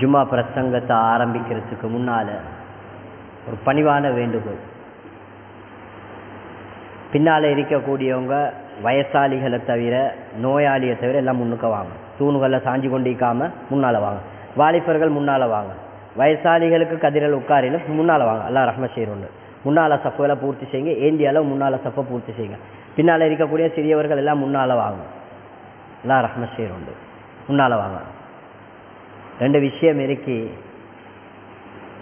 ஜும்மா பிரசங்கத்தை ஆரம்பிக்கிறதுக்கு முன்னால் ஒரு பணிவான வேண்டுகோள். பின்னால் இருக்கக்கூடியவங்க வயசாளிகளை தவிர நோயாளியை தவிர எல்லாம் முன்னுக்க வாங்க. தூணுகளில் சாஞ்சி கொண்டிருக்காமல் முன்னால் வாங்க. வாலிபர்கள் முன்னால் வாங்க. வயசாளிகளுக்கு கதிரல் உட்காரிலும் முன்னால் வாங்க. எல்லாம் ரஹ்ம செய்கிறோண்டு முன்னால் சஃப்புகளை பூர்த்தி செய்யுங்க. ஏந்திய அளவு முன்னால் சப்பை பூர்த்தி செய்யுங்க. பின்னால் இருக்கக்கூடிய சிறியவர்கள் எல்லாம் முன்னால் வாங்க. எல்லாம் ரஹ்ம செய்கிறோண்டு முன்னால் வாங்க. ரெண்டு விஷயம் இருக்கு.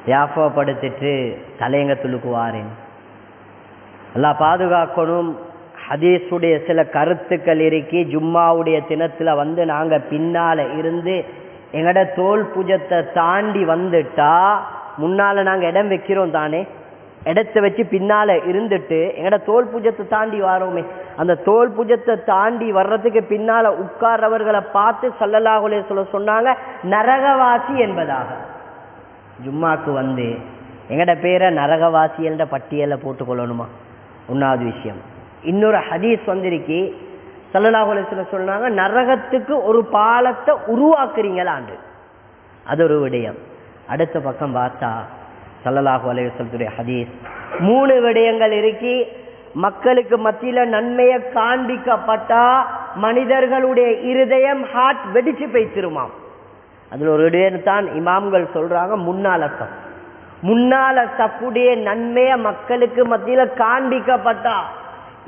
வியாபப்படுத்திட்டு தலையங்க வாரேன் எல்லாம் பாதுகாக்கணும். ஹதீஸுடைய சில கருத்துக்கள் இருக்கி. ஜும்மாவுடைய தினத்தில் வந்து நாங்கள் பின்னால் இருந்து எங்கட தோல் பூஜத்தை தாண்டி வந்துட்டா முன்னால் நாங்கள் இடம் வைக்கிறோம் தானே இடத்த வச்சு பின்னால் இருந்துட்டு எங்கட தோல் பூஜத்தை தாண்டி வாரோமே. அந்த தோல் பூஜத்தை தாண்டி வர்றதுக்கு பின்னால் உட்கார்றவர்களை பார்த்து சல்லல்லாஹுலே சொல்ல சொன்னாங்க நரகவாசி என்பதாக. ஜும்மாக்கு வந்து எங்கட பேரை நரகவாசியன்ற பட்டியலை பட்டியலில் போட்டுக்கொள்ளணுமா? ஒன்றாவது விஷயம். இன்னொரு ஹதீஸ் வந்திருக்கு சல்லல்லாஹு சொல்ல சொன்னாங்க நரகத்துக்கு ஒரு பாலத்தை உருவாக்குறீங்களாண்டு. அது ஒரு விடயம். அடுத்த பக்கம் பார்த்தா சல்லலாஹு அலைஹி ஹதீஸ். மூணு விடயங்கள் இருக்கி மக்களுக்கு மத்தியில நன்மையை காண்பிக்கப்பட்டா மனிதர்களுடைய இருதயம் ஹார்ட் வெடிச்சு போய்த்திருமாம் அதில் ஒரு விடயம் தான் இமாம்கள் சொல்றாங்க முன்னால சப் முன்னால சப்புடைய நன்மையை மக்களுக்கு மத்தியில காண்பிக்கப்பட்டா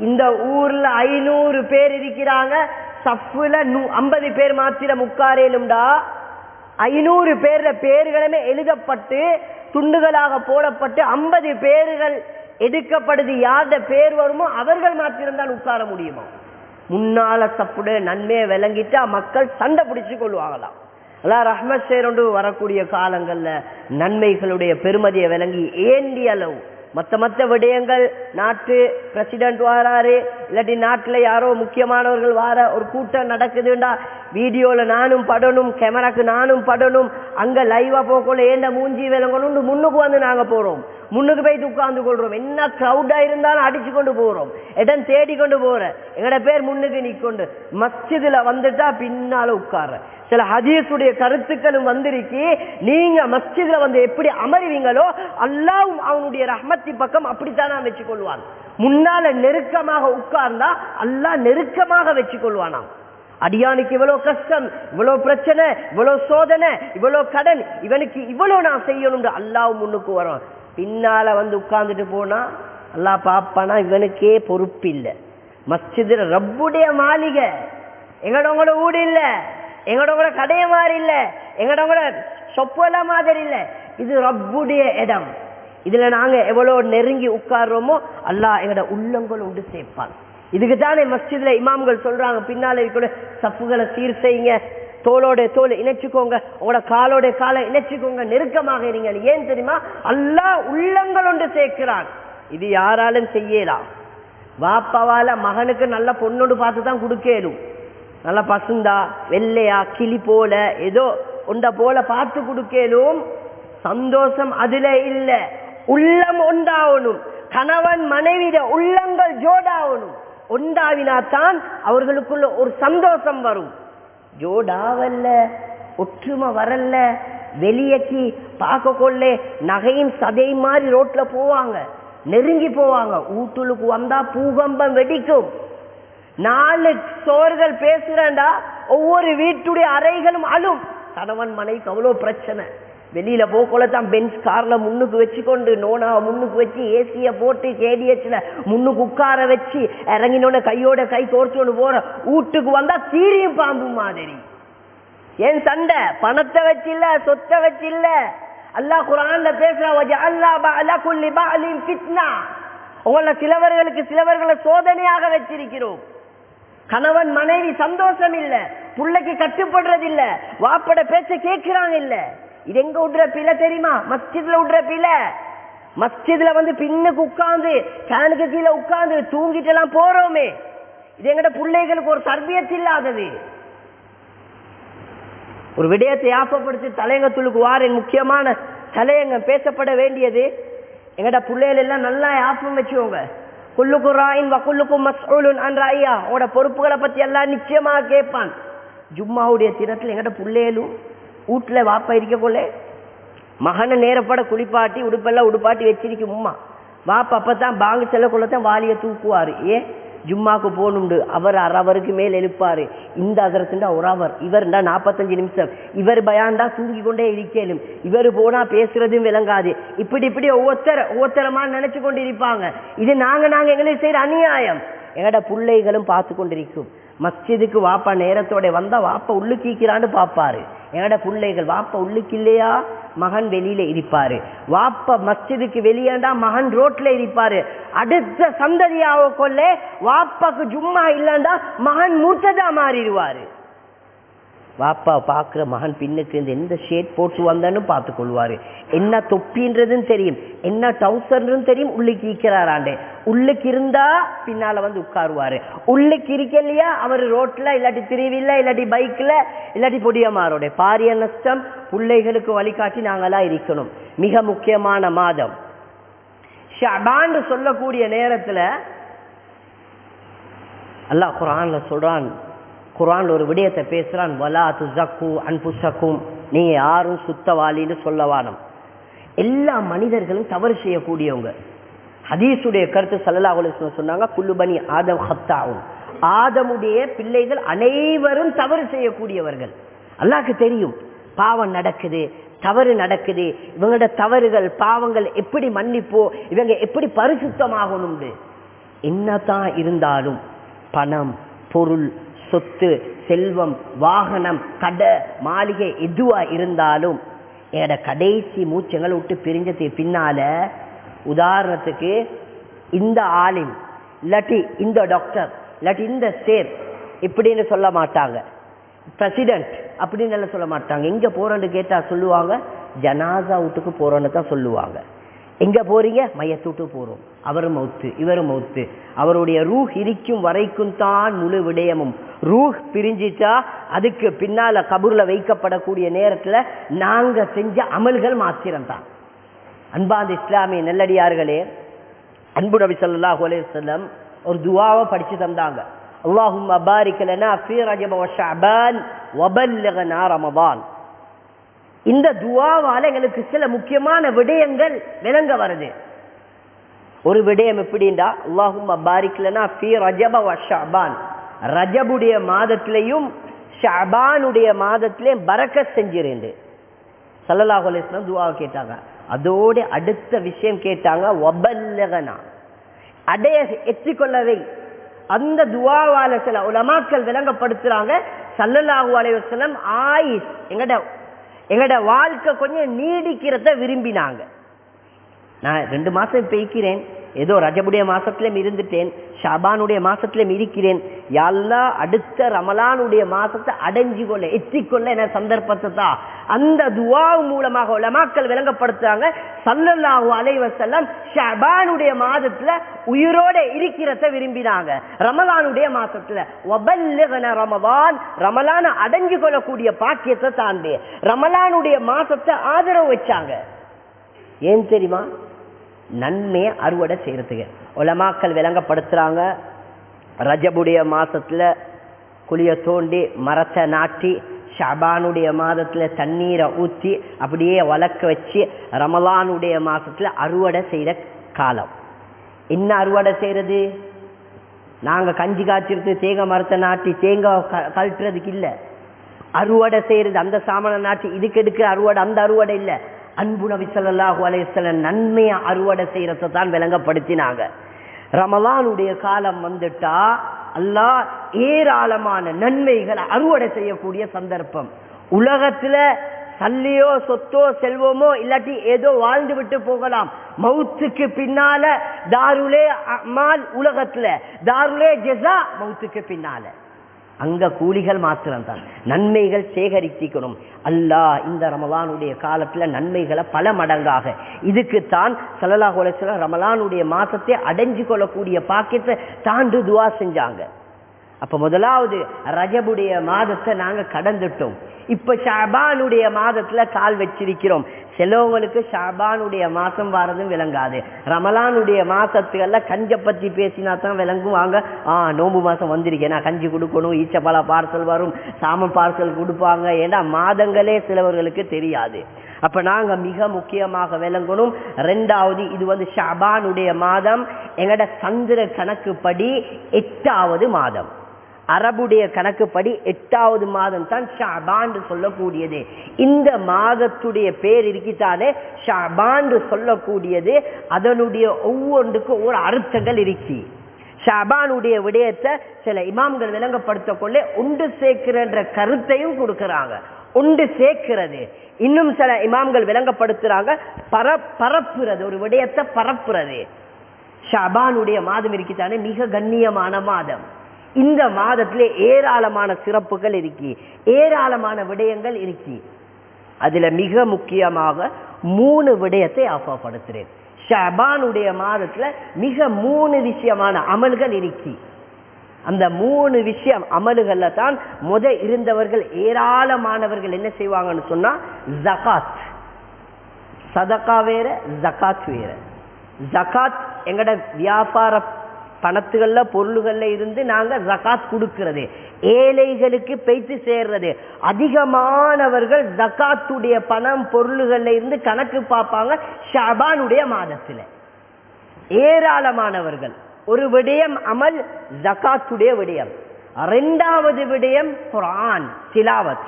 இந்த ஊர்ல ஐநூறு பேர் இருக்கிறாங்க சப்புல நூ ஐம்பது பேர் மாத்திரம் உட்காரேலும்டா ஐநூறு பேர்ல பேர்களுமே எழுதப்பட்டு துண்டுகளாக போடப்பட்டு ஐம்பது பேர்கள் எடுக்கப்படுது யார்ட பேர் வருமோ அவர்கள் மாத்திரம்தான் உட்கார முடியுமா? முன்னால தப்புட நன்மையை விளங்கிட்டா மக்கள் சண்டை பிடிச்சு கொள்வாங்களாம். அல்லாஹ் ரஹ்மத் சேரோண்டு வரக்கூடிய காலங்களில் நன்மைகளுடைய பெருமதியை விளங்கி ஏந்தி அளவு மற்ற மற்ற விடயங்கள் நாட்டு பிரசிடென்ட் வாராரு இல்லாட்டி நாட்டில் யாரோ முக்கியமானவர்கள் வார ஒரு கூட்டம் நடக்குதுண்டா வீடியோவில் நானும் படணும் கேமராக்கு நானும் படணும் அங்கே லைவாக போகல ஏண்ட மூஞ்சி விளங்கணும்னு முன்னுக்கு வந்து நாங்கள் போகிறோம் முன்னுக்கு போய் உட்கார்ந்து கொள்கிறோம் என்ன க்ரௌடாக இருந்தாலும் அடிச்சு கொண்டு போகிறோம் இடம் தேடி கொண்டு போகிறேன் எங்களோட பேர் முன்னுக்கு நிற்கொண்டு மஸ்ஜிதில் வந்துட்டா பின்னால் உட்கார்ற. சில ஹதீஸுடைய கருத்துக்களும் வந்திருக்கு. நீங்க மஸ்ஜித்ல வந்து எப்படி அமருவீங்களோ அல்லாவும் அவனுடைய ரஹ்மத்தி பக்கம் அப்படித்தான் வச்சு கொள்வான் முன்னால நெருக்கமாக உட்கார்ந்தா அல்லா நெருக்கமாக வச்சு கொள்வானாம் அடியானுக்கு இவ்வளவு கஷ்டம் இவ்வளவு பிரச்சனை இவ்வளவு சோதனை இவ்வளவு கடன் இவனுக்கு இவ்வளவு நான் செய்யணும்னு அல்லாவும் முன்னுக்கு வரும் பின்னால வந்து உட்கார்ந்துட்டு போனா அல்லா பாப்பானா இவனுக்கே பொறுப்பு இல்லை. மஸ்ஜிதில் ரப்புடைய மாளிகை. எங்களோட உங்களோட வீடு இல்லை? எங்களோட கடையை மாதிரி இல்லை. எங்களோட சொப்பல மாதிரி இல்லை. இது ரப்புடைய இடம். இதுல நாங்க எவ்வளவு நெருங்கி உட்கார்றோமோ அல்லாஹ் எங்களோட உள்ளங்கள் உண்டு சேர்ப்பான். இதுக்கு தானே மஸ்ஜித்ல இமாம்கள் சொல்றாங்க பின்னால இருக்கிற சப்புகளை சீர் செய்யுங்க தோலோட தோல் இணைச்சுக்கோங்க உங்களோட காலோட காலை இணைச்சுக்கோங்க நெருக்கமாக இருங்க. ஏன் தெரியுமா? அல்லாஹ் உள்ளங்கள் ஒன்று சேர்க்கிறான். இது யாராலும் செய்யலாம். வாப்பாவால மகனுக்கு நல்ல பொண்ணோடு பார்த்து தான் கொடுக்கலும். நல்ல பசுந்தா வெள்ளையா கிளி போல ஏதோ உண்ட போல பார்த்து கொடுக்கலும் சந்தோஷம் அதுல இல்ல. உள்ளம் ஒன்றாகணும் கணவன் மனைவிட உள்ளங்கள் ஜோடாகணும் ஒன்றாவினாத்தான் அவர்களுக்குள்ள ஒரு சந்தோஷம் வரும். ஜோடாவல்ல ஒற்றுமை வரல வெளியக்கி பார்க்க கொள்ள நகையும் சதை மாதிரி ரோட்ல போவாங்க. நெருங்கி போவாங்க. ஊட்டுலுக்கு வந்தா பூகம்பம் வெடிக்கும். நாலு சோர்கள் பேசுறேன்டா ஒவ்வொரு வீட்டுடைய அறைகளும் அழும். கணவன் மனைக்கு அவ்வளவு பிரச்சனை. வெளியில போக்கோல தான் பெஞ்ச் கார்ல முன்னுக்கு வச்சுக்கொண்டு நோனா முன்னுக்கு வச்சு ஏசிய போட்டு கேடிஎச்ல முன்னுக்கு உட்கார வச்சு இறங்கினோட கையோட கை கோர்ச்சோன்னு போற வீட்டுக்கு வந்தா தீரியும் பாம்பு மாதிரி. ஏன் சண்டை? பணத்தை வச்சு இல்ல சொத்தை வச்சு இல்ல அல்லாஹ் குரான்ல பேசுறா உங்களை சிலவர்களுக்கு சிலவர்களை சோதனையாக வச்சிருக்கிறோம். கணவன் மனைவி சந்தோஷம் இல்ல பிள்ளைக்கு கட்டுப்படுறது இல்ல வாப்பட பேச்ச கேட்கிறாங்க இல்ல இது எங்க விடுற பில தெரியுமா? மஸ்ஜித்ல விடுற பில மஸ்ஜித்ல வந்து பின்னுக்கு உட்காந்து ஃபேனுக்கு கீழே உட்காந்து தூங்கிட்டு எல்லாம் போறோமே. இது எங்கட பிள்ளைகளுக்கு ஒரு தர்பியத்து இல்லாதது. ஒரு விடயத்தை யாப்பப்படுத்தி தலையங்கத்துளுக்கு வாரின் முக்கியமான தலையங்கம் பேசப்பட வேண்டியது. எங்கட பிள்ளைகள் எல்லாம் நல்லா யாப்பம் வச்சுக்கோங்க. குல்லுக்கு ராயின் வக்குல்லுக்கும் மஸ்ஊலுன் அன்ற ஐயா உங்களோட பொறுப்புகளை பற்றி எல்லாம் நிச்சயமாக கேட்பான். ஜும்மாவுடைய தினத்தில் எங்கட பிள்ளைகளும் வீட்டில் வாப்பா இருக்கக்குள்ளே மகனை நேரப்பட குளிப்பாட்டி உடுப்பெல்லாம் உடுப்பாட்டி வச்சிருக்கும் உம்மா. வாப்பா அப்பதான் பாங்கு செல்லக்குள்ளே தான் வாலியை தூக்குவார். ஏன்? ஜும்மாக்கு போகணுண்டு அவர் அறவருக்கு மேல் எழுப்பாரு. இந்த அதரத்துண்டா ஒரு அவர். இவர் இவர்ண்டா நாற்பத்தஞ்சு நிமிஷம். இவர் பயான்டா தூங்கி கொண்டே இருக்கலும் இவர் போனால் பேசுகிறதும் விளங்காது. இப்படி இப்படி ஒவ்வொருத்தர் ஒவ்வொருத்தரமாக நினச்சி கொண்டு இருப்பாங்க இது நாங்கள் நாங்கள் எங்களுக்கு செய்கிற அநியாயம். எங்களோட பிள்ளைகளும் பார்த்து கொண்டிருக்கும் மஸ்ஜிதுக்கு வாப்பா நேரத்தோட வந்தால் வாப்பா உள்ளுக்கீக்கிறான்னு பார்ப்பாரு. என்னோட பிள்ளைகள் வாப்ப உள்ளுக்கு இல்லையா மகன் வெளியில இருப்பாரு. வாப்ப மஸ்ஜிதுக்கு வெளியேண்டா மகன் ரோட்ல இருப்பாரு. அடுத்த சந்ததியாவ கொள்ள வாப்பாக்கு ஜும்மா இல்லைண்டா மகன் மூர்த்ததா மாறிடுவாரு. வாப்பா பார்க்குற மகன் பின்னுக்கு இந்த எந்த ஷேட் போட்டு வந்தான்னு பார்த்து கொள்வாரு என்ன தொப்பின்றதுன்னு தெரியும். என்ன டவுசர்ன்றும் தெரியும். உள்ளுக்கு இருக்கிறாராண்டே உள்ளுக்கு இருந்தா பின்னால வந்து உட்காருவாரு. உள்ளுக்கு இருக்கலையா? அவர் ரோட்ல இல்லாட்டி திருவில்ல இல்லாட்டி பைக்ல இல்லாட்டி பொடியமாரோட. பாரிய நஷ்டம் பிள்ளைகளுக்கு வழிகாட்டி நாங்களாக இருக்கணும். மிக முக்கியமான மாதம். ஷபான்னு சொல்லக்கூடிய நேரத்துல அல்லாஹ் குரான்ல சொல்கிறான் குரான் ஒரு விடயத்தை பேசுறான் வலா துசக்கு அன்புசக்கும் நீங்கள் யாரும் சுத்தவாளின்னு சொல்லவானம் எல்லா மனிதர்களும் தவறு செய்யக்கூடியவங்க. ஹதீஸுடைய கருத்து சல்லா அலுவலம் சொன்னாங்க குல்லுபனி ஆதம் ஹத்தாவும் ஆதமுடைய பிள்ளைகள் அனைவரும் தவறு செய்யக்கூடியவர்கள். அல்லாக்கு தெரியும் பாவம் நடக்குது தவறு நடக்குது இவங்களோட தவறுகள் பாவங்கள் எப்படி மன்னிப்போ இவங்க எப்படி பரிசுத்தமாகணும்னு. என்னதான் இருந்தாலும் பணம் பொருள் சொத்து செல்வம் வாகனம் கடை மாளிகை எதுவா இருந்தாலும் என்னோட கடைசி மூச்சங்களை விட்டு பிரிஞ்சதுக்கு பின்னால உதாரணத்துக்கு இந்த ஆலிம் இல்லாட்டி இந்த டாக்டர் இல்லாட்டி இந்த சேர் இப்படின்னு சொல்ல மாட்டாங்க. பிரசிடென்ட் அப்படின்னு எல்லாம் சொல்ல மாட்டாங்க. எங்க போறேன்னு கேட்டா சொல்லுவாங்க ஜனாசா வீட்டுக்கு போறோன்னு தான் சொல்லுவாங்க. எங்கே போறீங்க? மையத்தூட்டு போகிறோம் அவரும் மௌத்து இவரும் மௌத்து அவருடைய ரூஹ் இருக்கும் வரைக்கும் தான் முழு விடயமும். ரூஹ் பிரிஞ்சிட்டா அதுக்கு பின்னால் கபூரில் வைக்கப்படக்கூடிய நேரத்தில் நாங்கள் செஞ்ச அமல்கள் மாத்திரம்தான். அன்பாந்த இஸ்லாமிய நெல்லடியார்களே அன்பு நபி ஸல்லல்லாஹு ஒரு துவாவை படித்து தந்தாங்க. அல்லாஹும் பாரிக் லனா ஃபீ ரஜப வ ஷஅபான் வ இந்த துவாவால எங்களுக்கு சில முக்கியமான விடயங்கள் விளங்க வருது. ஒரு விடயம் எப்படின்னா அல்லாஹும் பாரிக்லனா ஃபீ ரஜப வ ரஜபுடைய மாதத்திலையும் ஷபானுடைய மாதத்திலையும் பறக்க செஞ்சிருந்து சல்லல்லாஹு அலைஹி துவா கேட்டாங்க. அதோட அடுத்த விஷயம் கேட்டாங்க ஒபல்லகனா அடைய எத்திக்கொள்ளவை அந்த துவாவால சில உலமாக்கள் விளங்கப்படுத்துறாங்க. சல்லல்லாஹு அலைஹி வஸல்லம் ஆயிஸ் எங்கட எங்களோட வாழ்க்கை கொஞ்சம் நீடிக்கிறத விரும்பினாங்க. நான் ரெண்டு மாதம் பெய்க்கிறேன். ஏதோ ரஜபுடைய மாசத்திலும் இருந்துட்டேன் ஷாபானுடைய மாசத்திலும் இருக்கிறேன். எல்லா அடுத்த ரமலானுடைய மாசத்தை அடைஞ்சு கொள்ள எத்திக்கொள்ள என சந்தர்ப்பத்தை தான் அந்த துவா மூலமாக உலமாக்கள் விளங்கப்படுத்துறாங்க. சல்லல்லாஹு அலைஹி ஷபானுடைய மாதத்துல உயிரோட இருக்கிறத விரும்பினாங்க. ரமலானுடைய மாசத்துல வபல்லிகன ரமலான் ரமலான அடைஞ்சு கொள்ளக்கூடிய பாக்கியத்தை தாண்டி. ரமலானுடைய மாசத்தை ஆதரவு வச்சாங்க. ஏன் தெரியுமா? நன்மையை அறுவடை செய்கிறதுக்கு உலமாக்கள் விளங்கப்படுத்துகிறாங்க ரஜபுடைய மாதத்தில் குழியை தோண்டி மரத்தை நாட்டி ஷபானுடைய மாதத்தில் தண்ணீரை ஊற்றி அப்படியே வளர்க்க வச்சு ரமலானுடைய மாதத்தில் அறுவடை செய்கிற காலம். என்ன அறுவடை செய்கிறது நாங்கள் கஞ்சி காய்ச்சிருந்து தேங்காய் மரத்தை நாட்டி தேங்காய் க- கழட்டுறதுக்கு இல்லை. அறுவடை செய்கிறது அந்த சாமானை நாட்டி இதுக்கு எடுக்கிற அறுவடை? அந்த அறுவடை இல்லை. அன்பு நபி சொல்லாஹு அலைஹி நன்மையை அறுவடை செய்யறதை தான் விளங்கப்படுத்தினாங்க. ரமலானுடைய காலம் வந்துட்டா அல்லாஹ் ஏராளமான நன்மைகளை அறுவடை செய்யக்கூடிய சந்தர்ப்பம். உலகத்துல சல்லியோ சொத்தோ செல்வமோ இல்லாட்டி ஏதோ வாழ்ந்து விட்டு போகலாம். மௌத்துக்கு பின்னால தாருலே அமால் உலகத்துல தாருலே ஜெசா மௌத்துக்கு பின்னால. அங்க கூலிகள் மாத்திரம்தான். நன்மைகள் சேகரித்திக்கணும் அல்லாஹ் இந்த ரமலானுடைய காலத்துல நன்மைகளை பல மடங்காக. இதுக்குத்தான் ஸல்லல்லாஹு அலைஹி ரமலானுடைய மாசத்தை அடைஞ்சு கொள்ளக்கூடிய பாக்கியத்தை தாண்டு துவா செஞ்சாங்க. அப்ப முதலாவது ரஜபுடைய மாதத்தை நாங்க கடந்துட்டோம். இப்ப ஷாபானுடைய மாதத்துல கால் வச்சிருக்கிறோம். சிலவங்களுக்கு ஷாபானுடைய மாசம் வாரதும் விளங்காது. ரமலானுடைய மாசத்துகள்ல கஞ்சை பற்றி பேசினா தான் விளங்குவாங்க ஆ நோம்பு மாசம் வந்திருக்கேன். நான் கஞ்சி கொடுக்கணும் ஈச்சப்பழ பார்சல் வரும் சாமம் பார்சல் கொடுப்பாங்க. ஏன்னா மாதங்களே சிலவர்களுக்கு தெரியாது. அப்ப நாங்க மிக முக்கியமாக விளங்கணும். ரெண்டாவது இது வந்து ஷாபானுடைய மாதம். எங்கட சந்திர கணக்குப்படி எட்டாவது மாதம். அரபுடைய கணக்குப்படி எட்டாவது மாதம் தான் ஷாபான் சொல்லக்கூடியது. இந்த மாதத்துடைய பேர் இருக்கிட்டாலே ஷாபான் சொல்லக்கூடியது. அதனுடைய ஒவ்வொன்றுக்கும் ஒரு அர்த்தங்கள் இருக்கு. ஷாபானுடைய விடயத்தை சில இமாம்கள் விளங்கப்படுத்தக்கொள்ளே உண்டு சேர்க்கிறன்ற கருத்தையும் கொடுக்கறாங்க. உண்டு சேர்க்கிறது. இன்னும் சில இமாம்கள் விளங்கப்படுத்துறாங்க. பர பரப்புறது. ஒரு விடயத்தை பரப்புறது. ஷாபானுடைய மாதம் இருக்கித்தானே? மிக கண்ணியமான மாதம். இந்த மாதத்திலே ஏராளமான சிறப்புகள் இருக்கி ஏராளமான விடயங்கள் இருக்கி. அதுல மிக முக்கியமாக மூணு விடயத்தை ஆஃபப்படுத்துறேன். ஷபானுடைய மாதத்துல மிக மூணு விஷயமான அமல்கள் இருக்கி. அந்த மூணு விஷயம் அமல்கள்ல தான் முத இருந்தவர்கள் ஏராளமானவர்கள் என்ன செய்வாங்கன்னு சொன்னா ஜகாத். சதக்கா வேற ஜகாத் வேற. ஜகாத் எங்கட வியாபார பணத்துகள்ல பொருள்கள்ல இருந்து நாங்க ஜகாத் கொடுக்கிறது. ஏழைகளுக்கு பெய்த்து சேர்றது. அதிகமானவர்கள் ஜகாத்துடைய பணம் பொருள்கள்ல இருந்து கணக்கு பார்ப்பாங்க ஷாபானுடைய மாதத்துல. ஏராளமானவர்கள். ஒரு விடயம் அமல் ஜகாத்துடைய விடயம். ரெண்டாவது விடயம் குரான் சிலாவத்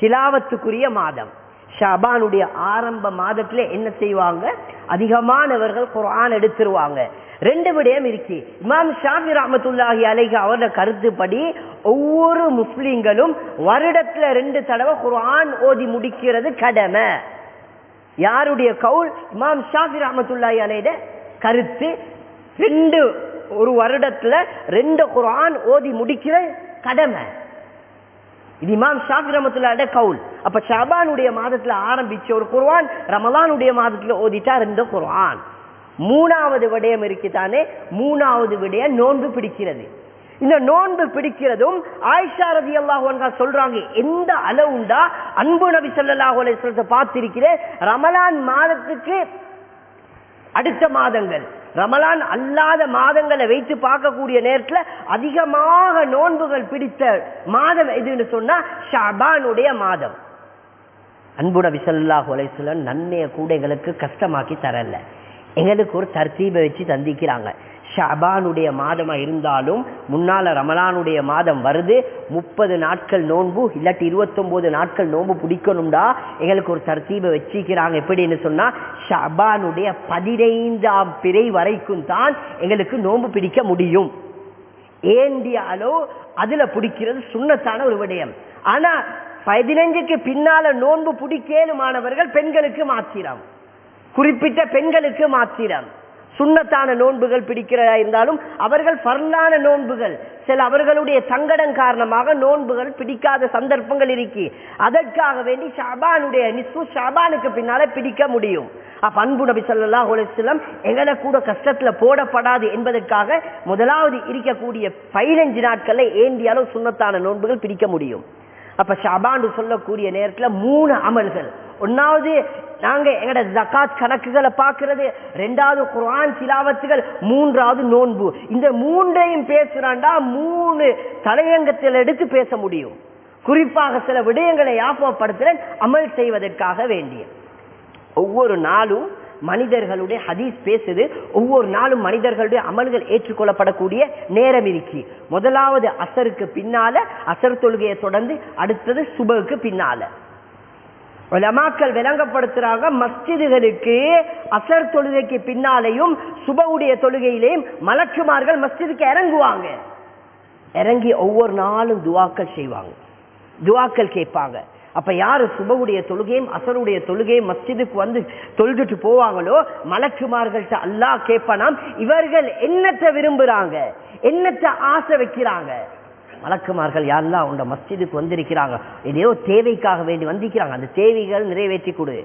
சிலாவத்துக்குரிய மாதம். ஷாபானுடைய ஆரம்ப மாதத்துல என்ன செய்வாங்க? அதிகமானவர்கள் குரான் எடுத்துருவாங்க. ரெண்டு விடயம் இருக்கு. இமாம் ஷாபி ரஹமத்துல்லாஹி அலைஹி அவரோட கருத்துப்படி ஒவ்வொரு முஸ்லீம்களும் வருடத்துல ரெண்டு தடவை குரான் ஓதி முடிக்கிறது கடமை. யாருடைய கவுல்? இமாம் ஷாபி ரஹமத்துல்லாஹி அலையிட கருத்து. ரெண்டு ஒரு வருடத்துல ரெண்டு குரான் ஓதி முடிக்கிற கடமை. இது இமாம் ஷாஃபி ரஹமத்துல்லாஹிட கவுல். அப்ப ஷாபானுடைய மாதத்துல ஆரம்பிச்ச ஒரு குருவான் ரமலானுடைய மாதத்துல ஓதிட்டா ரெண்டு குருவான் மூணாவது விடயம் இருக்குதானே? மூணாவது விடயம் நோன்பு பிடிக்கிறது. இந்த நோன்பு பிடிக்கிறதும் ஆயிஷா ரதி அல்லாஹா சொல்றாங்க எந்த அளவுண்டா அன்பு நபி ஸல்லல்லாஹு பார்த்திருக்கிறேன். ரமலான் மாதத்துக்கு அடுத்த மாதங்கள். ரமலான் அல்லாத மாதங்களை வைத்து பார்க்கக்கூடிய நேரத்துல அதிகமாக நோன்புகள் பிடித்த மாதம் எதுன்னு சொன்னா ஷபானுடைய மாதம். அன்புட விசல்லா ஸல்லல்லாஹு நன்மையை கூட எங்களுக்கு கஷ்டமாக்கி தரல. எங்களுக்கு ஒரு தர்த்தீபை வச்சு தந்திக்கிறாங்க. ஷபானுடைய மாதமாக இருந்தாலும் முன்னால் ரமலானுடைய மாதம் வருது. முப்பது நாட்கள் நோன்பு இல்லாட்டி இருபத்தொம்போது நாட்கள் நோன்பு பிடிக்கணும்டா. எங்களுக்கு ஒரு தர்த்தீபை வச்சிக்கிறாங்க. எப்படின்னு சொன்னால் ஷபானுடைய பதினைந்தாம் பிறை வரைக்கும் தான் எங்களுக்கு நோன்பு பிடிக்க முடியும். ஏந்தியாலோ அதில் பிடிக்கிறது சுண்ணத்தான ஒரு விடயம். ஆனால் பதினஞ்சுக்கு பின்னால நோன்பு பிடிக்கேனுமானவர்கள் பெண்களுக்கு மாத்திரம். குறிப்பிட்ட பெண்களுக்கு மாத்திரம். சுண்ணத்தான நோன்புகள் பிடிக்கிறதா இருந்தாலும் அவர்கள் பர்லான நோன்புகள். சில அவர்களுடைய சங்கடம் காரணமாக நோன்புகள் பிடிக்காத சந்தர்ப்பங்கள் இருக்கு. அதற்காக வேண்டி ஷாபானுடைய நிஸ்பு ஷாபானுக்கு பின்னால பிடிக்க முடியும். அப்ப அன்பு நபி ஸல்லல்லாஹு உலகம் எங்களை கூட கஷ்டத்துல போடப்படாது என்பதற்காக முதலாவது இருக்கக்கூடிய பதினஞ்சு நாட்கள்ல ஏந்தியாலும் சுண்ணத்தான நோன்புகள் பிடிக்க முடியும். அப்ப ஷாபான் சொல்லக்கூடிய நேரத்துல மூணு அமல்கள். ஒன்னாவது நாங்க எங்கட ஜகாத் கணக்குகளை பார்க்கறது. ரெண்டாவது குரான் சிலாவத்துகள் மூன்றாவது நோன்பு. இந்த மூன்றையும் பேசுறாண்டா மூணு தலையங்கத்தில் எடுத்து பேச முடியும். குறிப்பாக சில விடயங்களை யாபப்படுத்துறேன் அமல் செய்வதற்காக வேண்டிய ஒவ்வொரு நாளும் மனிதர்களுடைய ஹதீஸ் பேசுது. ஒவ்வொரு நாளும் மனிதர்களுடைய அமல்கள் ஏற்றுக்கொள்ளப்படக்கூடிய நேரம் இருக்கு. முதலாவது அசருக்கு பின்னால அசர் தொழுகையை தொடர்ந்து அடுத்தது சுபகுக்கு பின்னால. உலமாக்கள் விளங்கப்படுத்துறாங்க மஸ்ஜிதுகளுக்கு அசர் தொழுகைக்கு பின்னாலேயும் சுபவுடைய தொழுகையிலேயும் மலக்குமார்கள் மஸ்ஜிதுக்கு இறங்குவாங்க. இறங்கி ஒவ்வொரு நாளும் துவாக்கள் செய்வாங்க. துவாக்கள் கேட்பாங்க. அப்ப யாரு சுபவுடைய தொழுகையும் அசருடைய தொழுகையும் மஸ்ஜிதுக்கு வந்து தொழுதுட்டு போவாங்களோ மலக்குமார்கள்ட்ட அல்லாஹ் கேட்பனாம் இவர்கள் என்னத்தை விரும்புறாங்க? என்னத்தை ஆசை வைக்கிறாங்க? மலக்குமார்கள் யாரெல்லாம் உண்ட மஸ்ஜிதுக்கு வந்திருக்கிறாங்க ஏதோ தேவைக்காக வேண்டி வந்திருக்கிறாங்க. அந்த தேவைகள் நிறைவேற்றி கொடு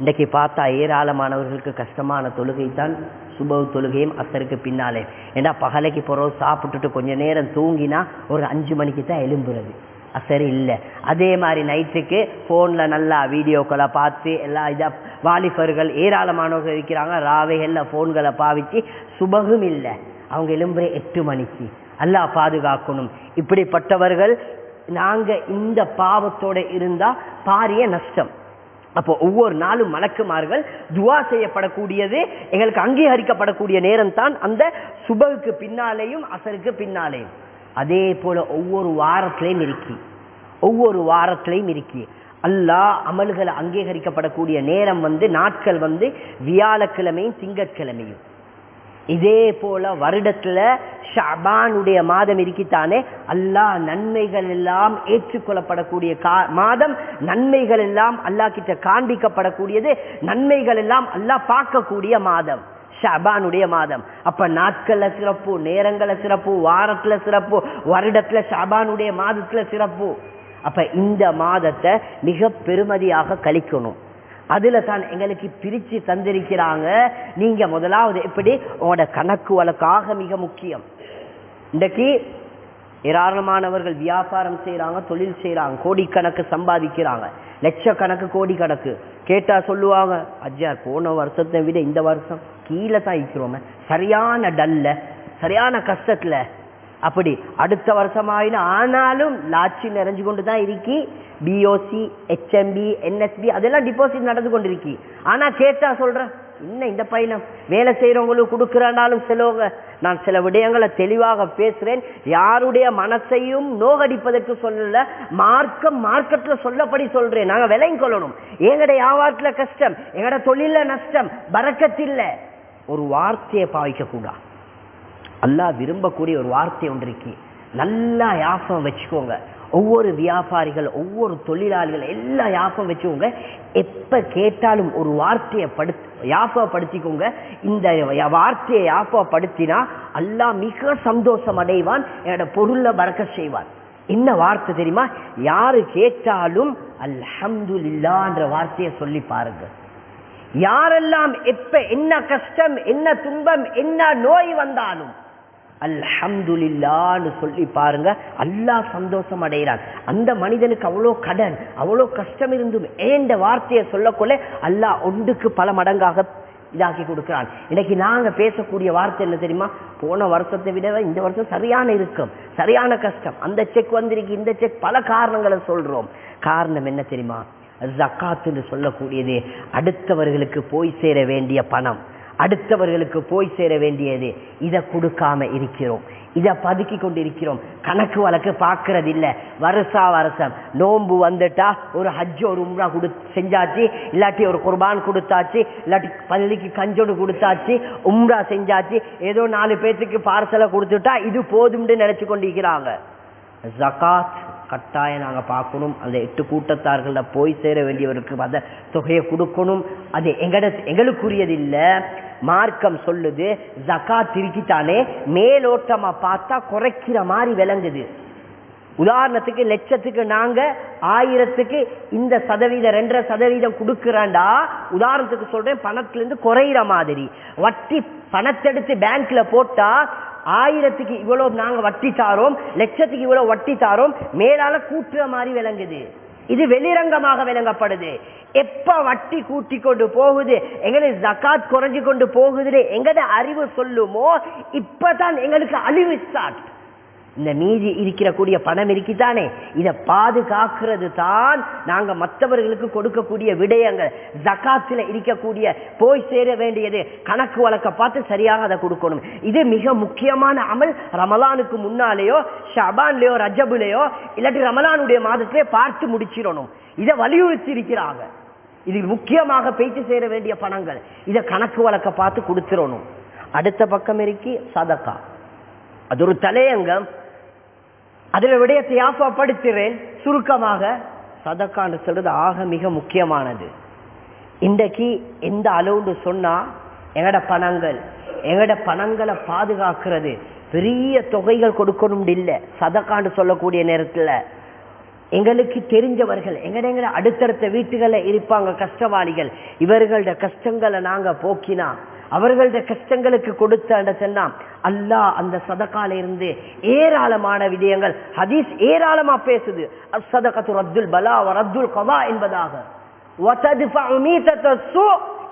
இன்றைக்கு பார்த்தா ஏராளமானவர்களுக்கு கஷ்டமான தொழுகை தான் சுப தொழுகையும் அசருக்கு பின்னாலே. ஏன்னா பகலைக்கு போகிறோம் சாப்பிட்டுட்டு கொஞ்சம் நேரம் தூங்கினா ஒரு அஞ்சு மணிக்கு தான் எலும்புறது அசர் இல்லை. அதே மாதிரி நைட்டுக்கு ஃபோனில் நல்லா வீடியோக்களை பார்த்து எல்லா இதாக வாலிபர்கள் ஏராளமானவர்கள் இருக்கிறாங்க ராவைகளில் ஃபோன்களை பாவிச்சு சுபகும் இல்லை. அவங்க எலும்புற எட்டு மணிக்கு. அல்லாஹ் பாதுகாக்கணும். இப்படிப்பட்டவர்கள் நாங்கள் இந்த பாவத்தோட இருந்தால் பாரிய நஷ்டம். அப்போ ஒவ்வொரு நாளும் மலக்குமார்கள் துவா செய்யப்படக்கூடியது எங்களுக்கு அங்கீகரிக்கப்படக்கூடிய நேரம் தான் அந்த சுபகுக்கு பின்னாலேயும் அசருக்கு பின்னாலேயும். அதே போல ஒவ்வொரு வாரத்திலையும் இருக்கி. ஒவ்வொரு வாரத்திலையும் இருக்கி. அல்லாஹ் அமல்களை அங்கீகரிக்கப்படக்கூடிய நேரம் வந்து நாட்கள் வந்து வியாழக்கிழமையும் திங்கட்கிழமையும். இதே போல வருடத்துல ஷபானுடைய மாதம் இருக்கித்தானே அல்லாஹ் நன்மைகள் எல்லாம் ஏற்றுக்கொள்ளப்படக்கூடிய கா மாதம் நன்மைகள் எல்லாம் அல்லாஹ் கிட்ட காண்பிக்கப்படக்கூடியது நன்மைகள் எல்லாம் அல்லாஹ் பார்க்கக்கூடிய மாதம் ஷபானுடைய மாதம். அப்ப நாட்கள்ல சிறப்பு நேரங்கள சிறப்பு வாரத்துல சிறப்பு வருடத்துல ஷபானுடைய மாதத்துல சிறப்பு. அப்ப இந்த மாதத்தை மிக பெருமதியாக கழிக்கணும். அதுல தான் எங்களுக்கு பிரிச்சு தந்திருக்கிறாங்க. நீங்க முதலாவது எப்படி? உங்களோட கணக்கு வழக்காக மிக முக்கியம். இன்றைக்கு ஏராளமானவர்கள் வியாபாரம் செய்யறாங்க தொழில் செய்யறாங்க கோடிக்கணக்கு சம்பாதிக்கிறாங்க. லட்சக்கணக்கு கோடிக்கணக்கு. கேட்டா சொல்லுவாங்க அஜா போன வருஷத்தை விட இந்த வருஷம் கீழே தான் இருக்கிறோமே சரியான டல்ல சரியான கஷ்டத்துல அப்படி. அடுத்த வருஷமாயின ஆனாலும் லாட்சி நிறைஞ்சு கொண்டு தான் இருக்கி பிஓசி ஹெச்எம்பி என்எஸ்பி அதெல்லாம் டிபாசிட் நடந்து கொண்டு இருக்கி ஆனா கேட்டா சொல்றேன் இன்னும் இந்த பயணம்? வேலை செய்யறவங்களுக்கு கொடுக்குறனாலும் சிலவங்க நான் சில விடயங்களை தெளிவாக பேசுறேன். யாருடைய மனசையும் நோகடிப்பதற்கு சொல்லல. மார்க்கம் மார்க்கெட்ல சொல்லப்படி சொல்றேன். நாங்கள் விலையும் கொள்ளணும். எங்கட வியாபாரத்துல கஷ்டம் எங்கட தொழில நஷ்டம் பறக்கத்தில்ல. ஒரு வார்த்தையை பாவிக்கக்கூடாது. அல்லாஹ் விரும்பக்கூடிய ஒரு வார்த்தை ஒன்று இருக்கு. நல்லா யாப்பம் வச்சுக்கோங்க. ஒவ்வொரு வியாபாரிகள் ஒவ்வொரு தொழிலாளிகள் எல்லா யாபம் வச்சுக்கோங்க. எப்ப கேட்டாலும் ஒரு வார்த்தையை படுத்து யாபப்படுத்திக்கோங்க இந்த வார்த்தையை யாபப்படுத்தினா அல்லாஹ் மிக சந்தோஷம் அடைவான் என்னோட பொருளை மறக்க செய்வான். என்ன வார்த்தை தெரியுமா? யாரு கேட்டாலும் அல்ஹம்துலில்லான்ற வார்த்தையை சொல்லி பாருங்க. யாரெல்லாம் எப்ப என்ன கஷ்டம் என்ன துன்பம் என்ன நோய் வந்தாலும் அல்ஹம்துலில்லான்னு சொல்லி பாருங்க அல்லாஹ் சந்தோஷம் அடைகிறான். அந்த மனிதனுக்கு அவ்வளோ கடன் அவ்வளோ கஷ்டம் இருந்தும் ஏண்ட வார்த்தையை சொல்லக்கொள்ள அல்லாஹ் ஒன்றுக்கு பல மடங்காக இதாக்கி கொடுக்கிறான். இன்னைக்கு நாங்க பேசக்கூடிய வார்த்தை என்ன தெரியுமா? போன வருஷத்தை விட இந்த வருஷம் சரியான இருக்கும் சரியான கஷ்டம். அந்த செக் வந்திருக்கு இந்த செக் பல காரணங்களை சொல்றோம். காரணம் என்ன தெரியுமா? ஜக்காத்துன்னு சொல்லக்கூடியது அடுத்தவர்களுக்கு போய் சேர வேண்டிய பணம். அடுத்தவர்களுக்கு போய் சேர வேண்டியது. இதை கொடுக்காம இருக்கிறோம். இதை பதுக்கி கொண்டு இருக்கிறோம் கணக்கு வழக்கு பார்க்கறது இல்லை வருஷா வருஷம். நோன்பு வந்துட்டா ஒரு ஹஜ் ஒரு உம்ரா கொடு செஞ்சாச்சு. இல்லாட்டி ஒரு குர்பான் கொடுத்தாச்சு. இல்லாட்டி பள்ளிக்கு கஞ்சோடு கொடுத்தாச்சு. உம்ரா செஞ்சாச்சு. ஏதோ நாலு பேர்த்துக்கு பார்சலை கொடுத்துட்டா இது போதும்னு நினைச்சு கொண்டிருக்கிறாங்க. ஜகாத் கட்டாயம் நாங்க பார்க்கணும். அந்த எட்டு கூட்டத்தார்கள்ல போய் சேர வேண்டியவருக்கு அந்த தொகையை கொடுக்கணும். அது எங்கட எங்களுக்குரியதில்ல. மார்க்கம் சொல்லுது ஜக்கா திருக்கிட்டானே மேலோட்டமா பார்த்தா குறைக்கிற மாதிரி விளங்குது. உதாரணத்துக்கு லட்சத்துக்கு நாங்க ஆயிரத்துக்கு இந்த சதவீதம் ரெண்டரை சதவீதம் கொடுக்கிறேன்டா உதாரணத்துக்கு சொல்றேன் பணத்துல இருந்து குறையிற மாதிரி. வட்டி பணத்தெடுத்து பேங்க்ல போட்டா ஆயிரத்துக்கு இவ்வளவு நாங்க வட்டி தாரோம் லட்சத்துக்கு இவ்வளவு வட்டி தாரோம் மேலால கூட்டுற மாதிரி விளங்குது. இது வெளிரங்கமாக விளங்கப்படுது. எப்ப வட்டி கூட்டி கொண்டு போகுது எங்களுக்கு ஜக்காத் குறைஞ்சு கொண்டு போகுது எங்கட அறிவு சொல்லுமோ இப்பதான் எங்களுக்கு அழிவு ஸ்டார்ட் இந்த மீதி இருக்கிற கூடிய பணம் இருக்கித்தானே இதை பாதுகாக்கிறது தான் நாங்க மற்றவர்களுக்கு கொடுக்கக்கூடிய விடயங்கள். ஜக்காத்தில் இருக்கக்கூடிய போய் சேர வேண்டியது கணக்கு வழக்க பார்த்து சரியாக அதை கொடுக்கணும். இது மிக முக்கியமான அமல். ரமலானுக்கு முன்னாலேயோ ஷபான்லேயோ ரஜபுலையோ இல்லாட்டி ரமலானுடைய மாதத்திலே பார்த்து முடிச்சிடணும். இதை வலியுறுத்தி இருக்கிறாங்க இது முக்கியமாக பேச்சு சேர வேண்டிய பணங்கள். இதை கணக்கு வழக்க பார்த்து கொடுத்துடணும். அடுத்த பக்கம் இருக்கி சதக்கா. அது ஒரு தலையங்கம். அதில் விடயத்தை யாப்பப்படுத்துறேன் சுருக்கமாக சதக்கான்னு சொல்றது ஆக மிக முக்கியமானது. இன்றைக்கு எந்த அளவுன்னு சொன்னால் எங்கட பணங்கள் எங்கட பணங்களை பாதுகாக்கிறது பெரிய தொகைகள் கொடுக்கணும் இல்லை. சதக்காண்டு சொல்லக்கூடிய நேரத்தில். எங்களுக்கு தெரிஞ்சவர்கள் எங்கட எங்கட அடுத்தடுத்த வீட்டுகளில் இருப்பாங்க கஷ்டவாளிகள் இவர்களோட கஷ்டங்களை நாங்கள் போக்கினா அவர்களுடைய கஷ்டங்களுக்கு கொடுத்த சொன்னா அல்லாஹ் அந்த சதக்கால இருந்து ஏராளமான விடயங்கள் ஹதீஸ் ஏராளமா பேசுது. அஸ்ஸதகத்து ரத்துல் பலா வ ரத்துல் கதா என்பதாக.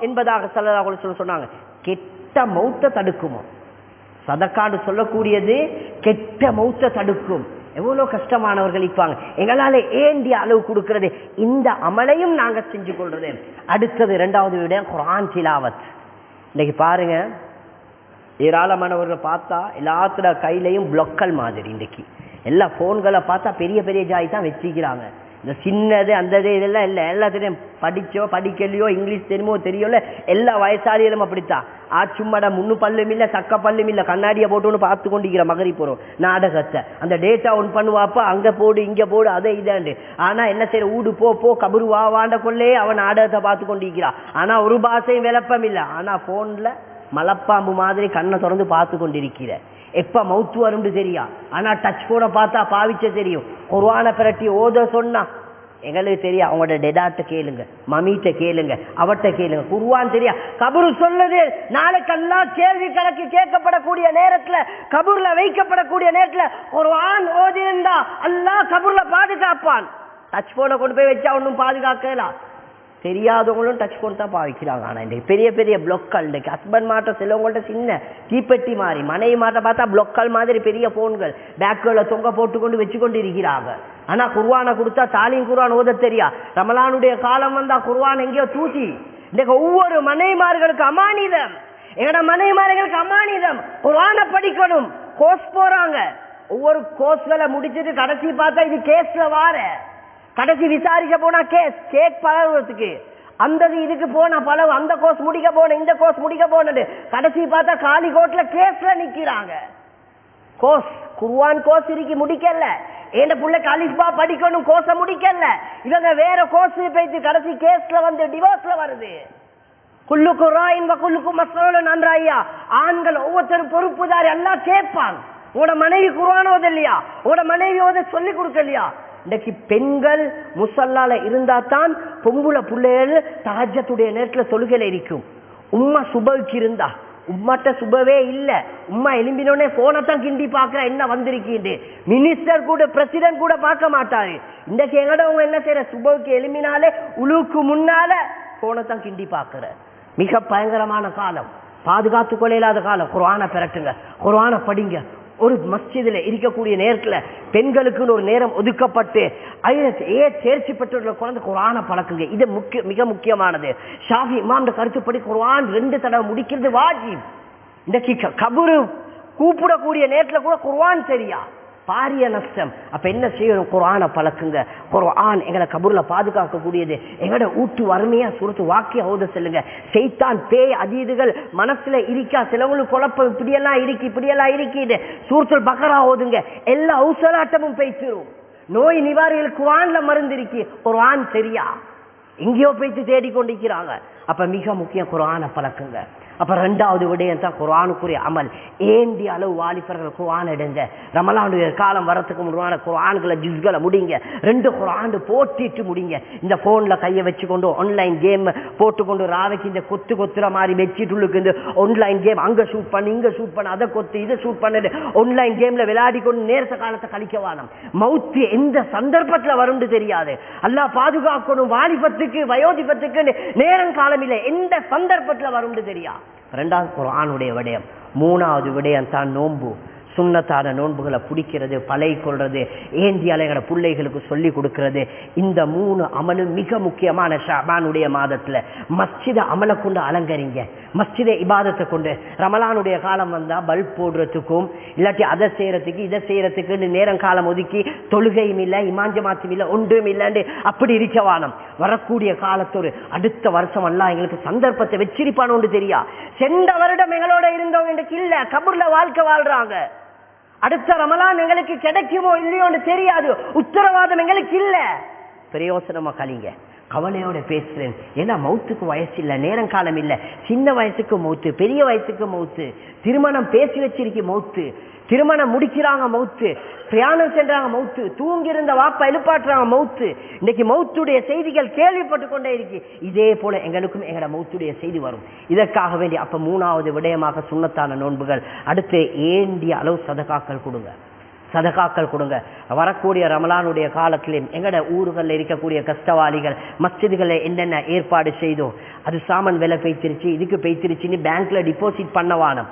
என்பதாக ஸல்லல்லாஹு சொன்னாங்க. கெட்ட மௌத்த தடுக்குமோ? சதக்காடு சொல்லக்கூடியது கெட்ட மௌத்த தடுக்கும். எவ்வளவு கஷ்டமானவர்கள் இருப்பாங்க. எங்களால ஏண்டிய அளவு கொடுக்கிறது. இந்த அமலையும் நாங்க செஞ்சு கொள்றது. அடுத்தது இரண்டாவது விட குரான் திலாவத். இன்னைக்கு பாருங்க ஏராளமானவர்கள் பார்த்தா எல்லாத்துல கையிலையும் பிளொக்கல் மாதிரி இன்னைக்கு. எல்லா போன்களை பார்த்தா பெரிய பெரிய ஜாய் தான் வச்சிக்கிறாங்க இந்த சின்னது அந்த இது இதெல்லாம் இல்லை. எல்லாத்திலையும் படிச்சோ படிக்கலையோ இங்கிலீஷ் தெரியுமோ தெரியல எல்லா வயசாளிகளும் அப்படித்தான். ஆச்சும்மட முன்னு பல்லும் இல்லை சக்க பல்லும் இல்லை. கண்ணாடியை போட்டு பார்த்து கொண்டிருக்கிற மகரி போகிறோம் நாடகத்தை. அந்த டேட்டா ஒன் பண்ணுவாப்ப அங்கே போடு இங்கே போடு அதை இதாண்டு. ஆனால் என்ன செய்யற ஊடு போ போ கபரு வா வாண்ட கொள்ளே அவன் நாடகத்தை பார்த்து கொண்டிருக்கிறான். ஆனால் ஒரு பாசையும் விளப்பம் இல்லை ஆனால் ஃபோனில் மலப்பாம்பு மாதிரி கண்ணை திறந்து பார்த்து கொண்டிருக்கிற எப்ப மவுத்து வரும்னு தெரியா? ஆனா டச் போன பார்த்தா பாவிச்ச தெரியும். குர்ஆனை பிரட்டி ஓத சொன்னா. எங்களுக்கு தெரியா? அவங்களோட டெடாட்ட கேளுங்க. மமிட்ட கேளுங்க. அவட்ட கேளுங்க. குருவான் தெரியா? கபூர் சொல்லுது நாளைக்கெல்லாம் கேள்வி கணக்கு கேட்கப்படக்கூடிய நேரத்துல கபூர்ல வைக்கப்படக்கூடிய நேரத்துல ஒரு ஆண் ஓதியிருந்தா அல்லாஹ் கபூர்ல பாதுகாப்பான். டச் போனை கொண்டு போய் வச்சா ஒன்றும் பாதுகாக்கலாம் தெரியாதவங்களும் டச் போன் தான் பாவிக்கிறாங்க. ஆனால் இன்றைக்கு பெரிய பெரிய பிளொக்கள் இன்றைக்கு ஹஸ்பண்ட் மாட்ட சிலவங்கள்ட்ட சின்ன தீப்பெட்டி மாதிரி மனைவி மாட்ட பார்த்தா பிளொக்கள் மாதிரி பெரிய ஃபோன்கள் பேக்குகளை தொங்க போட்டு கொண்டு வச்சு கொண்டு இருக்கிறாங்க. ஆனா குர்வானை கொடுத்தா தாலியும் குர்வான் ஓத தெரியா? ரமலானுடைய காலம் வந்தால் குர்வான் எங்கேயோ தூசி இன்றைக்கு ஒவ்வொரு மனைவிமார்களுக்கு அமானிதம். எங்கட மனைவிமார்களுக்கு அமானிதம். குர்வானை படிக்கணும். கோர்ஸ் போகிறாங்க ஒவ்வொரு கோர்ஸ்களை முடிச்சிட்டு கடைசி பார்த்தா இது கேஸில் வார கடைசி விசாரிக்க போனா கேஸ் கேக் பழகுறதுக்கு. அந்த இதுக்கு போன பழகு அந்த கோர்ஸ் முடிக்க போன இந்த கோர்ஸ் முடிக்க போனது. கடைசி பார்த்தா காலி கோட்ல கேஸ்ல நிக்கிறாங்க. கோர்ஸ் குர்வான் கோர்ஸ் இருக்கி முடிக்கல. ஏண்ட புள்ள கலிஃபா படிக்கணும் கோர்ஸ முடிக்கல. இவங்க வேற கோர்ஸ் போயிட்டு கடைசி கேஸ்ல வந்து டிவோர்ஸ்ல வருது. குல்லுக்கு ராயின் குல்லுக்கு மசோல நன்றாயா ஆண்கள் ஒவ்வொருத்தரும் பொறுப்புதாரி எல்லாம் கேட்பாங்க. உட மனைவி குர்வானோது இல்லையா உட மனைவி ஓத சொல்லி கொடுக்கலையா? இன்னைக்கு பெண்கள் முசல்லால இருந்தா தான் பொம்புல பிள்ளைகள் தாஜத்துடைய நேரத்தில் தொழுகையில் இருக்கும். உம்மா சுபவுக்கு இருந்தா. உம்மாட்ட சுபவே இல்லை. உம்மா எலும்பினோடனே போனை தான் கிண்டி பாக்குற என்ன வந்திருக்கீண்டு? மினிஸ்டர் கூட பிரசிடென்ட் கூட பார்க்க மாட்டாரு. இன்றைக்கு எங்கடவங்க என்ன செய்யற சுபவுக்கு எலும்பினாலே உழுவுக்கு முன்னால போனை தான் கிண்டி பாக்குற மிக பயங்கரமான காலம். பாதுகாத்து கொள்ளையில்லாத காலம். குரானை பிறட்டுங்க குரானை படிங்க. ஒரு மஸ்ஜிதில் இருக்கக்கூடிய நேரத்துல பெண்களுக்குன்னு ஒரு நேரம் ஒதுக்கப்பட்டு ஐநூத்தி ஏ தேர்ச்சி பெற்றுள்ள குழந்தை குரான பழக்குங்க. இது முக்கிய மிக முக்கியமானது. ஷாஃபி இமாம் கருத்துப்படி குரான் ரெண்டு தடவை முடிக்கிறது வாஜிப். இந்த கபுரு கூப்பிடக்கூடிய நேரத்துல கூட குர்வான் சரியா? பாரிய நஷ்டம். அப்ப என்ன செய்யணும்? குரான பழக்குங்க. குரான் எங்களை கபூர்ல பாதுகாக்கக்கூடியது. எங்கட ஊட்டு வறுமையா சுருத்து வாக்கிய ஓத செல்லுங்க. செய்தான் பேய் அதீதுகள் மனசுல இருக்கா? சிலவங்களும் குழப்பம் இப்படியெல்லாம் இருக்கு இப்படியெல்லாம் இருக்குது சூரத்துல் பக்கரா ஓதுங்க. எல்லா ஊசலாட்டமும் பேசிடும் நோய் நிவாரிகள் குரான்ல மருந்து இருக்கு. குர்ஆன் சரியா? எங்கேயோ போயிட்டு தேடிக்கொண்டிருக்கிறாங்க. அப்ப மிக முக்கியம் குரான பழக்குங்க. அப்ப ரெண்டாவது விடயம் தான் குரானுக்குரிய அமல். ஏந்தி அளவு வாலிபர்கள் குரான் எடுங்க? ரமலானுடைய காலம் வரத்துக்கு முன்னாடி குரான்களை ஜிஸ்களை முடிங்க. ரெண்டு குரான் போட்டிட்டு முடிங்க. இந்த போன்ல கையை வச்சுக்கொண்டு ஆன்லைன் கேம் போட்டுக்கொண்டு ராவைக்கு இந்த கொத்து கொத்துற மாதிரி வச்சுட்டு இந்த ஆன்லைன் கேம் அங்க ஷூட் பண்ணி இங்க ஷூட் பண்ண அதை கொத்து இதை ஷூட் பண்ணு ஆன்லைன் கேம்ல விளையாடி கொண்டு நேரத்த காலத்தை கழிக்க வானம் மௌத்தி எந்த சந்தர்ப்பத்தில் வரும்னு தெரியாது. அல்லா பாதுகாக்கணும் வாலிபத்துக்கு வயோதிபத்துக்கு நேரம் காலம் இல்லை எந்த சந்தர்ப்பத்தில் வரும்னு தெரியா ரெண்டாவது குரானுடைய விடயம். மூணாவது விடயம் தான் நோன்பு. சுண்ணத்தான நோன்புகளை பிடிக்கிறது பழகி கொள்றது ஏந்தி அலைகிற பிள்ளைகளுக்கு சொல்லி கொடுக்கிறது. இந்த மூணு அமலும் மிக முக்கியமான ஷாபானுடைய மாதத்தில். மஸ்ஜித அமலை கொண்டு அலங்கரிங்க. மஸ்ஜித இபாதத்தை கொண்டு. ரமலானுடைய காலம் வந்தால் பல்ப் போடுறதுக்கும் இல்லாட்டி அதை செய்யறதுக்கு இதை செய்கிறதுக்குன்னு நேரம் காலம் ஒதுக்கி தொழுகையும் இல்லை இமாஞ்சமாத்தும் இல்லை ஒன்றும் இல்லைன்னு அப்படி இருக்க வானம். வரக்கூடிய காலத்தொரு அடுத்த வருஷம் எல்லாம் எங்களுக்கு சந்தர்ப்பத்தை வச்சிருப்பானு தெரியா? சென்ற வருடம் எங்களோட இருந்தவங்க இன்றைக்கு இல்ல கபூர்ல வாழ்க்கை வாழ்றாங்க. அடுத்த ரமலான் எங்களுக்கு கிடைக்குமோ இல்லையோன்னு தெரியாது. உத்தரவாதம் எங்களுக்கு இல்ல. பிரயோசனமா கலிங்க கவலையோட பேசுறேன். ஏன்னா மௌத்துக்கு வயசு இல்லை நேரம் காலம் இல்லை. சின்ன வயசுக்கு மௌத்து பெரிய வயசுக்கு மௌத்து திருமணம் பேசி வச்சிருக்கு மௌத்து திருமணம் முடிக்கிறாங்க மௌத்து பிரயாணம் சென்றாங்க மௌத்து தூங்கியிருந்த வாப்பா எழுப்பாட்டுறாங்க மௌத்து இன்னைக்கு மௌத்துடைய செய்திகள் கேள்விப்பட்டு கொண்டே இருக்கு. இதே போல எங்களுக்கும் எங்களோட மௌத்துடைய செய்தி வரும். இதற்காக வேண்டி அப்ப மூணாவது விடயமாக சுண்ணத்தான நோன்புகள். அடுத்து ஏண்டிய அளவு சதகாக்கள் கொடுங்க. சதகாக்கள் கொடுங்க. வரக்கூடிய ரமலானுடைய காலத்திலையும் எங்கட ஊர்களில் இருக்கக்கூடிய கஷ்டவாளிகள் மஸ்ஜிதுகளை என்னென்ன ஏற்பாடு செய்தோம் அது சாமன் விலை பெய்த்திருச்சு இதுக்கு பெய்த்திருச்சுன்னு பேங்க்ல டிபாசிட் பண்ணவானம்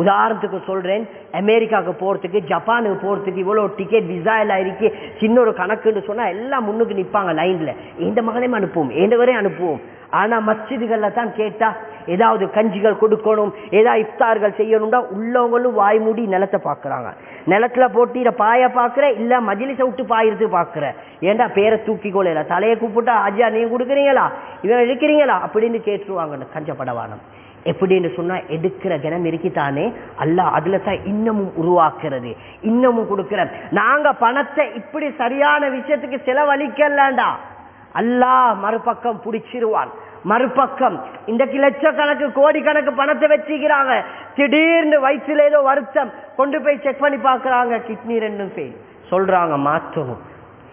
உதாரணத்துக்கு சொல்றேன் அமெரிக்காவுக்கு போறதுக்கு ஜப்பானுக்கு போறதுக்கு இவ்வளவு டிக்கெட் விசா எல்லாம் இருக்கு சின்ன ஒரு கணக்குன்னு சொன்னா எல்லாம் முன்னுக்கு நிப்பாங்க லைன்ல எந்த மகனையும் அனுப்புவோம் எந்த வரையும் அனுப்புவோம். ஆனா மஸ்ஜிதுகள்ல தான் கேட்டா ஏதாவது கஞ்சிகள் கொடுக்கணும் ஏதாவது இஃப்தார்கள் செய்யணும்டா உள்ளவங்களும் வாய் மூடி நிலத்தை பாக்குறாங்க நிலத்துல போட்டிட பாய பாக்குற இல்ல மஜிலிச விட்டு பாயிறது பாக்குற ஏன்டா பேரை தூக்கி கொள்ளல தலையை கூப்பிட்டா ஆஜியா நீங்க கொடுக்குறீங்களா? இவன் இருக்கிறீங்களா அப்படின்னு கேட்டுருவாங்க கஞ்சப்படவானம் எப்படின்னு சொன்னா எடுக்கிற கிணம் இருக்கித்தானே அல்ல அதுல தான் இன்னமும் உருவாக்குறது. இன்னமும் கொடுக்கிற. நாங்க பணத்தை இப்படி சரியான விஷயத்துக்கு செலவழிக்கலாண்டா. அல்லாஹ் மறுபக்கம் பிடிச்சிருவான். மறுபக்கம். இன்றைக்கு லட்சக்கணக்கு கோடிக்கணக்கு பணத்தை வச்சுக்கிறாங்க. திடீர்னு வயிற்றுல ஏதோ வருத்தம். கொண்டு போய் செக் பண்ணி பார்க்குறாங்க. கிட்னி ரெண்டும் ஃபெயில் சொல்றாங்க மாற்றவும்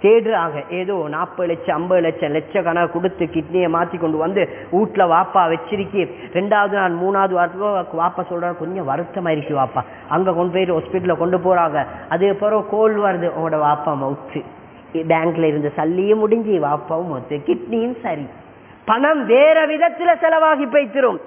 தேடுறாங்க. ஏதோ நாற்பது லட்சம் ஐம்பது லட்சம் லட்சக்கணக்கு கொடுத்து கிட்னியை மாற்றி கொண்டு வந்து வீட்டில் வாப்பா வச்சிருக்கி. ரெண்டாவது நாள் மூணாவது வாரத்துக்கு வாப்பா சொல்கிறாங்க கொஞ்சம் வருத்தமா இருக்கு வாப்பா. அங்க கொண்டு போயிட்டு ஹாஸ்பிட்டலில் கொண்டு போறாங்க. அதுக்கப்புறம் கோல் வருது. உங்களோட வாப்பா மவுத்து பேங்க்ல இருந்து சல்லியும் முடிஞ்சு வாப்பாவும் ஒத்து கிட்னியும் சரி பணம் வேற விதத்துல செலவாகி போய்த்திரும்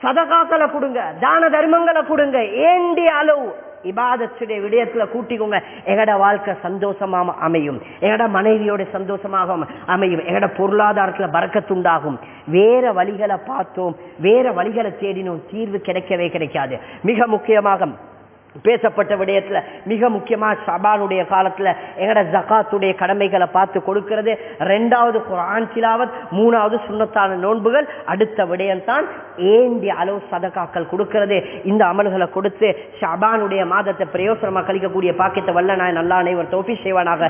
சதகாக்களை கொடுங்க தான தர்மங்களை கொடுங்க ஏண்டி அளவு இபாதத்துடைய விடயத்துல கூட்டிக்கோங்க எங்கட வாழ்க்கை சந்தோஷமா அமையும் எங்கட மனைவியோட சந்தோஷமாக அமையும் எங்கட பொருளாதாரத்துல பறக்கத்துண்டாகும் வேற வழிகளை பார்த்தோம் வேற வழிகளை தேடினோம் தீர்வு கிடைக்கவே கிடைக்காது மிக முக்கியமாக பேசப்பட்ட விடயத்துல மிக முக்கியமா ஷபானுடைய காலத்துல எங்கட ஜகாத்துடைய கடமைகளை பார்த்து கொடுக்கிறது. ரெண்டாவது குரான் திலாவத் மூணாவது சுண்ணத்தான நோன்புகள் அடுத்த விடயம் தான் ஏந்தி அளவு சதகாக்கள் கொடுக்கிறது. இந்த அமல்களை கொடுத்து ஷபானுடைய மாதத்தை பிரயோசனமா கழிக்கக்கூடிய பாக்கியத்தை வல்ல நான் நல்லா அனைவர் தோப்பி செய்வானாக.